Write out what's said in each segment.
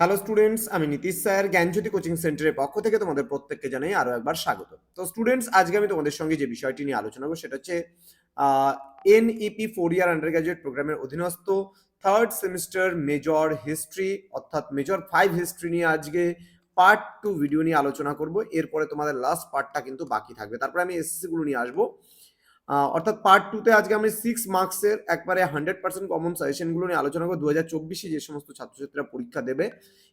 Hello students আমি Nitish sir জ্ঞানজ্যোতি coaching সেন্টারের পক্ষ থেকে তোমাদের প্রত্যেককে জানাই আরও একবার স্বাগত তো স্টুডেন্টস আজকে আমি তোমাদের সঙ্গে যে বিষয়টি নিয়ে আলোচনা করবো সেটা হচ্ছে NEP four year undergraduate প্রোগ্রামের অধীনস্থ থার্ড সেমিস্টার মেজর হিস্ট্রি অর্থাৎ মেজর ফাইভ হিস্ট্রি নিয়ে আজকে পার্ট টু ভিডিও নিয়ে আলোচনা করব এরপরে তোমাদের লাস্ট পার্টটা কিন্তু বাকি থাকবে তারপরে আমি এসএসসি গুলো নিয়ে আসবো অর্থাৎ পার্ট টুতে আজকে আমি সিক্স মার্কসের একবারে হান্ড্রেড পার্সেন্ট কমন সাজেশনগুলো নিয়ে আলোচনা করবো দু হাজার চব্বিশে যে সমস্ত ছাত্রছাত্রীরা পরীক্ষা দেবে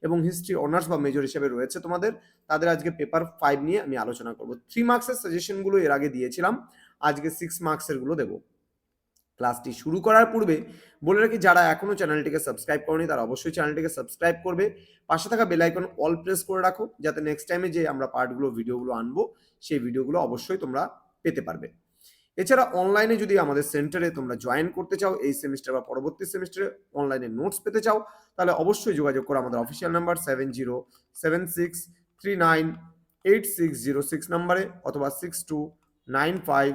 এবং হিস্ট্রি অনার্স বা মেজর হিসেবে রয়েছে তোমাদের তাদের আজকে পেপার ফাইভ নিয়ে আমি আলোচনা করবো থ্রি মার্কসের সাজেশনগুলো এর আগে দিয়েছিলাম আজকে সিক্স মার্কসেরগুলো দেবো ক্লাসটি শুরু করার পূর্বে বলে রাখি যারা এখনও চ্যানেলটিকে সাবস্ক্রাইব করেনি তারা অবশ্যই চ্যানেলটিকে সাবস্ক্রাইব করবে পাশে থাকা বেলাইকন অল প্রেস করে রাখো যাতে নেক্সট টাইমে যে আমরা পার্টগুলো ভিডিওগুলো আনবো সেই ভিডিওগুলো অবশ্যই তোমরা পেতে পারবে এছাড়া অনলাইনে যদি আমাদের সেন্টারে তোমরা জয়েন করতে চাও এই সেমিস্টার বা পরবর্তী সেমিস্টারে অনলাইনে নোটস পেতে চাও তাহলে অবশ্যই যোগাযোগ করো আমাদের official number seven zero seven six three nine eight six zero six নাম্বারে অথবা six two nine five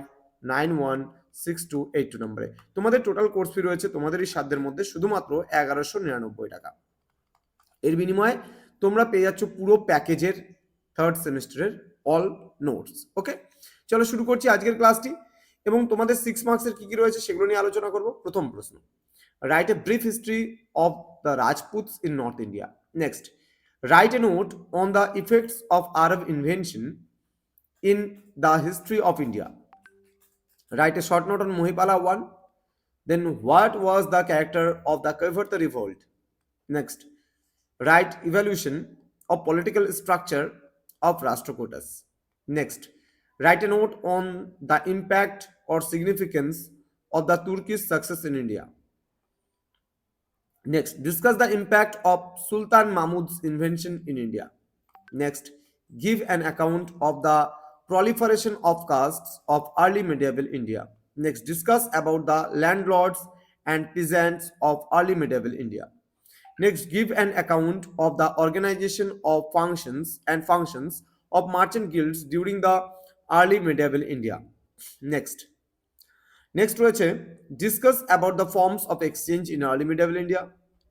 nine one six two eight two নাম্বারে তোমাদের টোটাল কোর্স ফি রয়েছে তোমাদেরই সাধ্যের মধ্যে শুধুমাত্র এগারোশো নিরানব্বই টাকা এর বিনিময়ে তোমরা পেয়ে যাচ্ছ পুরো প্যাকেজের থার্ড সেমিস্টারের অল নোটস ওকে চলো শুরু করছি আজকের ক্লাসটি এবং তোমাদের সিক্স মার্কসের কি কি রয়েছে সেগুলো নিয়ে আলোচনা করব প্রথম প্রশ্ন write a brief history of the Rajputs in north India next write a note on the effects of Arab invention in the history of India write a short note on Mahipala one then what was the character of the cover the revolt next write evolution of political structure of Rashtrakutas next write a note on the impact or significance of the Turkish success in India. Next, discuss the impact of Sultan Mahmud's invention in India. Next, give an account of the proliferation of castes of early medieval India. Next, discuss about the landlords and peasants of early medieval India. Next, give an account of the organization of functions and functions of merchant guilds during the early medieval India. Next, next রয়েছে discuss about the forms of exchange in early medieval India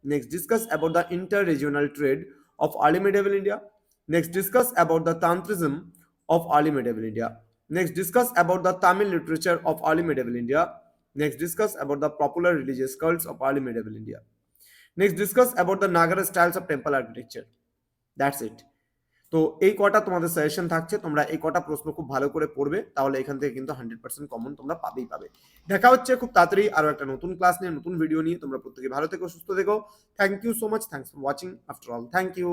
next discuss about the inter regional trade of early medieval India next discuss about the Tantrism of early medieval India next discuss about the Tamil literature of early medieval India next discuss about the popular religious cults of early medieval India next discuss about the Nagara styles of temple architecture that's it তো এই কটা তোমাদের suggestion থাকছে তোমরা এই কটা প্রশ্ন খুব ভালো করে পড়বে তাহলে এখান থেকে কিন্তু হান্ড্রেড পার্সেন্ট কমন তোমরা পাবেই পাবে দেখা হচ্ছে খুব তাড়াতাড়ি আরো একটা নতুন ক্লাস নিয়ে নতুন ভিডিও নিয়ে তোমরা প্রত্যেকে ভালো থেকো সুস্থ থেকো thank you so much thanks for watching after all thank you